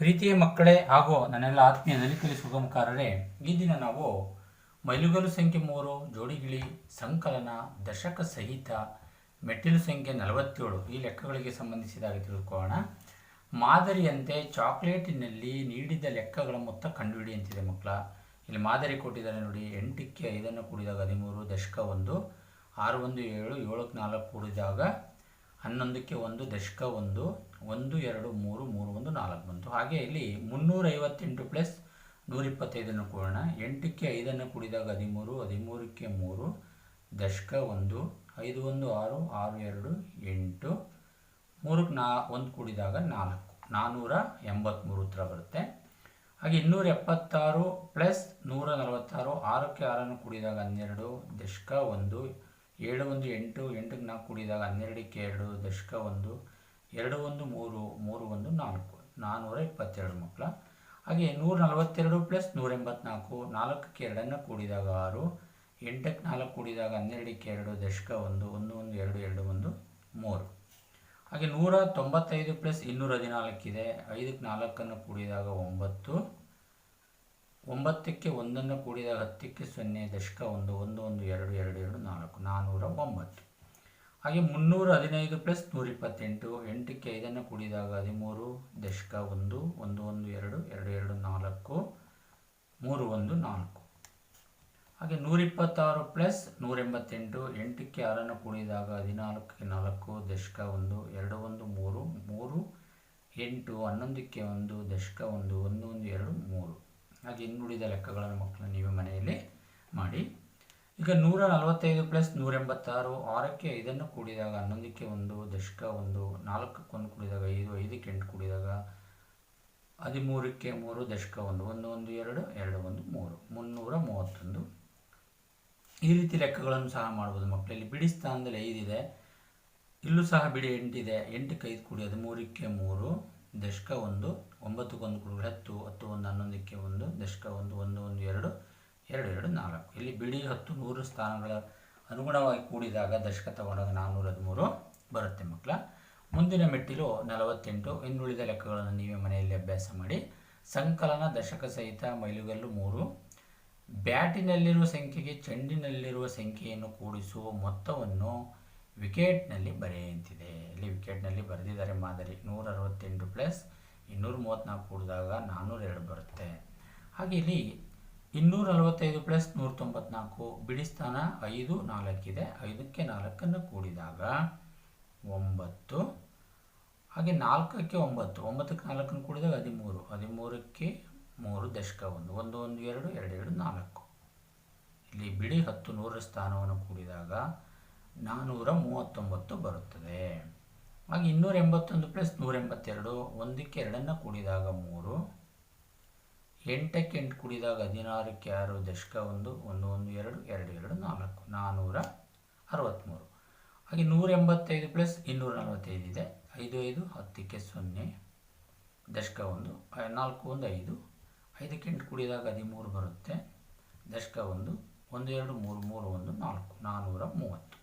ಪ್ರೀತಿಯ ಮಕ್ಕಳೇ ಹಾಗೂ ನನ್ನೆಲ್ಲ ಆತ್ಮೀಯ ನಲಿಕಲಿ ಸುಗಮಕಾರರೇ. ಈ ದಿನ ನಾವು ಮೈಲುಗಲು ಸಂಖ್ಯೆ ಮೂರು, ಜೋಡಿಗಿಳಿ, ಸಂಕಲನ, ದಶಕ ಸಹಿತ, ಮೆಟ್ಟಿಲು ಸಂಖ್ಯೆ ನಲವತ್ತೇಳು ಈ ಲೆಕ್ಕಗಳಿಗೆ ಸಂಬಂಧಿಸಿದಾಗ ತಿಳ್ಕೊಳ್ಳೋಣ. ಮಾದರಿಯಂತೆ ಚಾಕ್ಲೇಟಿನಲ್ಲಿ ನೀಡಿದ ಲೆಕ್ಕಗಳ ಮೊತ್ತ ಕಂಡುಹಿಡಿಯಂತಿದೆ ಮಕ್ಕಳ. ಇಲ್ಲಿ ಮಾದರಿ ಕೊಟ್ಟಿದ್ದಾರೆ ನೋಡಿ, ಎಂಟಕ್ಕೆ ಐದನ್ನು ಕೂಡಿದಾಗ ಹದಿಮೂರು, ದಶಕ ಒಂದು, ಆರು ಒಂದು ಏಳು, ಏಳಕ್ಕೆ ನಾಲ್ಕು ಕೂಡಿದಾಗ ಹನ್ನೊಂದಕ್ಕೆ ಒಂದು, ದಶಕ ಒಂದು ಒಂದು, ಎರಡು, ಮೂರು ಮೂರು, ಒಂದು, ನಾಲ್ಕು ಬಂತು. ಹಾಗೆ ಇಲ್ಲಿ ಮುನ್ನೂರೈವತ್ತೆಂಟು ಪ್ಲಸ್ ನೂರಿಪ್ಪತ್ತೈದನ್ನು ಕೂಡೋಣ. ಎಂಟಕ್ಕೆ ಐದನ್ನು ಕೂಡಿದಾಗ ಹದಿಮೂರು, ಹದಿಮೂರಕ್ಕೆ ಮೂರು, ದಶಕ ಒಂದು, ಐದು, ಒಂದು, ಆರು ಆರು, ಎರಡು, ಎಂಟು, ಮೂರಕ್ಕೆ ನಾ, ಒಂದು ಕೂಡಿದಾಗ ನಾಲ್ಕು. ನಾನ್ನೂರ ಎಂಬತ್ತ್ಮೂರು ಉತ್ತರ ಬರುತ್ತೆ. ಹಾಗೆ ಇನ್ನೂರ ಎಪ್ಪತ್ತಾರು ಪ್ಲಸ್ ನೂರ ನಲವತ್ತಾರು, ಆರಕ್ಕೆ ಆರನ್ನು ಕೂಡಿದಾಗ ಹನ್ನೆರಡು, ದಶಕ ಒಂದು ಏಳು ಒಂದು ಎಂಟು, ಎಂಟಕ್ಕೆ ನಾಲ್ಕು ಕೂಡಿದಾಗ ಹನ್ನೆರಡಕ್ಕೆ ಎರಡು ದಶಕ ಒಂದು, ಎರಡು ಒಂದು ಮೂರು ಮೂರು ಒಂದು ನಾಲ್ಕು, ನಾನ್ನೂರ ಇಪ್ಪತ್ತೆರಡು ಮಕ್ಕಳ. ಹಾಗೆ ನೂರ ನಲವತ್ತೆರಡು ಪ್ಲಸ್ ನೂರ ಎಂಬತ್ನಾಲ್ಕು ನಾಲ್ಕಕ್ಕೆ ಎರಡನ್ನು ಕೂಡಿದಾಗ ಆರು, ಎಂಟಕ್ಕೆ ನಾಲ್ಕು ಕೂಡಿದಾಗ ಹನ್ನೆರಡಕ್ಕೆ ಎರಡು ದಶಕ ಒಂದು ಒಂದು ಒಂದು ಎರಡು ಎರಡು ಒಂದು ಮೂರು. ಹಾಗೆ ನೂರ ತೊಂಬತ್ತೈದು ಪ್ಲಸ್ ಇನ್ನೂರ ಹದಿನಾಲ್ಕಿದೆ ಐದಕ್ಕೆ ನಾಲ್ಕನ್ನು ಕೂಡಿದಾಗ ಒಂಬತ್ತು, ಒಂಬತ್ತಕ್ಕೆ ಒಂದನ್ನು ಕೂಡಿದಾಗ ಹತ್ತಕ್ಕೆ ಸೊನ್ನೆ ದಶಕ ಒಂದು ಒಂದು ಒಂದು ಎರಡು. ಹಾಗೆ ಮುನ್ನೂರ ಹದಿನೈದು ಪ್ಲಸ್ ನೂರ ಇಪ್ಪತ್ತೆಂಟು, ಎಂಟಕ್ಕೆ ಐದನ್ನು ಕೂಡಿದಾಗ ಹದಿಮೂರು ದಶಕ ಒಂದು ಒಂದು ಒಂದು, ಎರಡು ಎರಡು ಎರಡು, ನಾಲ್ಕು, ಮೂರು, ಒಂದು, ನಾಲ್ಕು. ಹಾಗೆ ನೂರಿಪ್ಪತ್ತಾರು ಪ್ಲಸ್ ನೂರೆಂಬತ್ತೆಂಟು ಎಂಟಕ್ಕೆ ಆರನ್ನು ಕೂಡಿದಾಗ ಹದಿನಾಲ್ಕಕ್ಕೆ ನಾಲ್ಕು, ದಶಕ ಒಂದು, ಎರಡು, ಒಂದು, ಮೂರು ಮೂರು, ಎಂಟು, ಹನ್ನೊಂದಕ್ಕೆ ಒಂದು, ದಶಕ ಒಂದು ಒಂದು ಒಂದು, ಎರಡು, ಮೂರು. ಹಾಗೆ ಇನ್ನುಳಿದ ಲೆಕ್ಕಗಳನ್ನು ಮಕ್ಕಳು ನೀವೇ ಮನೆಯಲ್ಲಿ ಮಾಡಿ. ಈಗ ನೂರ ನಲವತ್ತೈದು ಪ್ಲಸ್ ನೂರ ಎಂಬತ್ತಾರು ಆರಕ್ಕೆ ಐದನ್ನು ಕೂಡಿದಾಗ ಹನ್ನೊಂದಕ್ಕೆ ಒಂದು, ದಶಕ ಒಂದು, ನಾಲ್ಕಕ್ಕೆ ಒಂದು ಕೂಡಿದಾಗ ಐದು, ಐದಕ್ಕೆ ಎಂಟು ಕೂಡಿದಾಗ ಹದಿಮೂರಕ್ಕೆ ಮೂರು, ದಶಕ ಒಂದು ಒಂದು ಒಂದು, ಎರಡು ಎರಡು, ಒಂದು, ಮೂರು, ಮುನ್ನೂರ ಮೂವತ್ತೊಂದು. ಈ ರೀತಿ ಲೆಕ್ಕಗಳನ್ನು ಸಹ ಮಾಡ್ಬೋದು ಮಕ್ಕಳಲ್ಲಿ. ಬಿಡಿ ಸ್ಥಾನದಲ್ಲಿ ಐದಿದೆ ಇಲ್ಲೂ ಸಹ ಬಿಡಿ ಎಂಟಿದೆ ಎಂಟಕ್ಕೆ ಐದು ಕೂಡಿ ಹದಿಮೂರಕ್ಕೆ ಮೂರು, ದಶಕ ಒಂದು ಒಂಬತ್ತಕ್ಕೊಂದು ಕೂಡಿ ಹತ್ತು ಹತ್ತು ಒಂದು ಹನ್ನೊಂದಕ್ಕೆ ಒಂದು, ದಶಕ ಒಂದು ಒಂದು ಒಂದು, ಎರಡು ಎರಡು ಎರಡು ನಾಲ್ಕು. ಇಲ್ಲಿ ಬಿಡಿ ಹತ್ತು ನೂರು ಸ್ಥಾನಗಳ ಅನುಗುಣವಾಗಿ ಕೂಡಿದಾಗ ದಶಕ ತಗೊಂಡಾಗ ನಾನ್ನೂರ ಹದಿಮೂರು ಬರುತ್ತೆ ಮಕ್ಕಳ. ಮುಂದಿನ ಮೆಟ್ಟಿಲು ನಲವತ್ತೆಂಟು. ಇನ್ನುಳಿದ ಲೆಕ್ಕಗಳನ್ನು ನೀವೇ ಮನೆಯಲ್ಲಿ ಅಭ್ಯಾಸ ಮಾಡಿ. ಸಂಕಲನ ದಶಕ ಸಹಿತ ಮೈಲುಗಲ್ಲು ಮೂರು. ಬ್ಯಾಟಿನಲ್ಲಿರುವ ಸಂಖ್ಯೆಗೆ ಚೆಂಡಿನಲ್ಲಿರುವ ಸಂಖ್ಯೆಯನ್ನು ಕೂಡಿಸುವ ಮೊತ್ತವನ್ನು ವಿಕೆಟ್ನಲ್ಲಿ ಬರೆಯಂತಿದೆ. ಇಲ್ಲಿ ವಿಕೆಟ್ನಲ್ಲಿ ಬರೆದಿದ್ದಾರೆ ಮಾದರಿ. ನೂರ ಅರವತ್ತೆಂಟು ಪ್ಲಸ್ ಇನ್ನೂರ ಮೂವತ್ತ್ನಾಲ್ಕು ಕೂಡಿದಾಗ ನಾನ್ನೂರ ಎರಡು ಬರುತ್ತೆ. ಹಾಗೆ ಇಲ್ಲಿ ಇನ್ನೂರ ನಲವತ್ತೈದು ಪ್ಲಸ್ ನೂರ ತೊಂಬತ್ನಾಲ್ಕು ಬಿಡಿ ಸ್ಥಾನ ಐದು, ನಾಲ್ಕಿದೆ. ಐದಕ್ಕೆ ನಾಲ್ಕನ್ನು ಕೂಡಿದಾಗ ಒಂಬತ್ತು. ಹಾಗೆ ನಾಲ್ಕಕ್ಕೆ ಒಂಬತ್ತು. ಒಂಬತ್ತಕ್ಕೆ ನಾಲ್ಕನ್ನು ಕೂಡಿದಾಗ ಹದಿಮೂರು. ಹದಿಮೂರಕ್ಕೆ ಮೂರು ದಶಕ ಒಂದು ಒಂದು ಒಂದು ಎರಡು ಎರಡು ಎರಡು, ನಾಲ್ಕು. ಇಲ್ಲಿ ಬಿಡಿ ಹತ್ತು ನೂರರ ಸ್ಥಾನವನ್ನು ಕೂಡಿದಾಗ ನಾನ್ನೂರ ಮೂವತ್ತೊಂಬತ್ತು ಬರುತ್ತದೆ. ಹಾಗೆ ಇನ್ನೂರ ಎಂಬತ್ತೊಂದು ಪ್ಲಸ್ ನೂರ ಎಂಬತ್ತೆರಡು, ಒಂದಕ್ಕೆ ಎರಡನ್ನು ಕೂಡಿದಾಗ ಮೂರು. ಎಂಟಕ್ಕೆ ಎಂಟು ಕೂಡಿದಾಗ ಹದಿನಾರಕ್ಕೆ ಆರು ದಶಕ ಒಂದು ಒಂದು ಒಂದು, ಎರಡು ಎರಡು ಎರಡು, ನಾಲ್ಕು ನಾನ್ನೂರ ಅರವತ್ತ್ಮೂರು ಹಾಗೆ ನೂರ ಎಂಬತ್ತೈದು ಪ್ಲಸ್ ಇನ್ನೂರ ನಲವತ್ತೈದು ಇದೆ. ಐದು ಐದು, ಹತ್ತಕ್ಕೆ ಸೊನ್ನೆ, ದಶಕ ಒಂದು ನಾಲ್ಕು, ಒಂದು, ಐದು, ಐದಕ್ಕೆ ಎಂಟು ಕೂಡಿದಾಗ ಹದಿಮೂರು ಬರುತ್ತೆ. ದಶಕ ಒಂದು ಒಂದು, ಎರಡು, ಮೂರು ಮೂರು, ಒಂದು, ನಾಲ್ಕು ನಾನ್ನೂರ ಮೂವತ್ತು.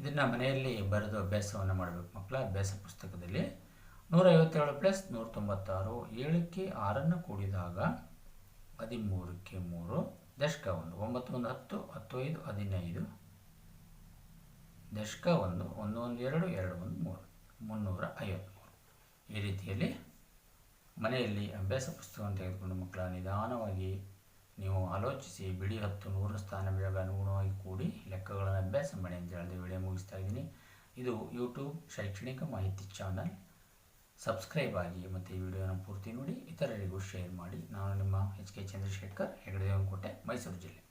ಇದನ್ನು ಮನೆಯಲ್ಲಿ ಬರೆದು ಅಭ್ಯಾಸವನ್ನು ಮಾಡಬೇಕು ಮಕ್ಕಳ. ಅಭ್ಯಾಸ ಪುಸ್ತಕದಲ್ಲಿ ನೂರ ಐವತ್ತೇಳು ಪ್ಲಸ್ ನೂರ ತೊಂಬತ್ತಾರು ಏಳಕ್ಕೆ ಆರನ್ನು ಕೂಡಿದಾಗ ಹದಿಮೂರಕ್ಕೆ ಮೂರು ದಶಕ ಒಂದು ಒಂಬತ್ತು ಒಂದು ಹತ್ತು ಹತ್ತು ಐದು ಹದಿನೈದು ದಶಕ ಒಂದು ಒಂದು ಒಂದು ಎರಡು ಎರಡು ಒಂದು ಮೂರು, ಮುನ್ನೂರ ಐವತ್ತ್ಮೂರು ಈ ರೀತಿಯಲ್ಲಿ ಮನೆಯಲ್ಲಿ ಅಭ್ಯಾಸ ಪುಸ್ತಕವನ್ನು ತೆಗೆದುಕೊಂಡು ಮಕ್ಕಳ ನಿಧಾನವಾಗಿ ನೀವು ಆಲೋಚಿಸಿ ಬಿಡಿ ಹತ್ತು ನೂರು ಸ್ಥಾನ ಬೇಗ ಅನುಗುಣವಾಗಿ ಕೂಡಿ ಲೆಕ್ಕಗಳನ್ನು ಅಭ್ಯಾಸ ಮಾಡಿ ಅಂತ ಹೇಳಿದೆ ವಿಡಿಯೋ ಮುಗಿಸ್ತಾ ಇದ್ದೀನಿ. ಇದು ಯೂಟ್ಯೂಬ್ ಶೈಕ್ಷಣಿಕ ಮಾಹಿತಿ ಚಾನಲ್. ಸಬ್ಸ್ಕ್ರೈಬ್ ಆಗಿ ಮತ್ತು ಈ ವಿಡಿಯೋನ ಪೂರ್ತಿ ನೋಡಿ, ಇತರರಿಗೂ ಶೇರ್ ಮಾಡಿ. ನಾನು ನಿಮ್ಮ ಎಚ್ ಕೆ ಚಂದ್ರಶೇಖರ್ ಹೆಗಡೆ ಮೈಸೂರು ಜಿಲ್ಲೆ.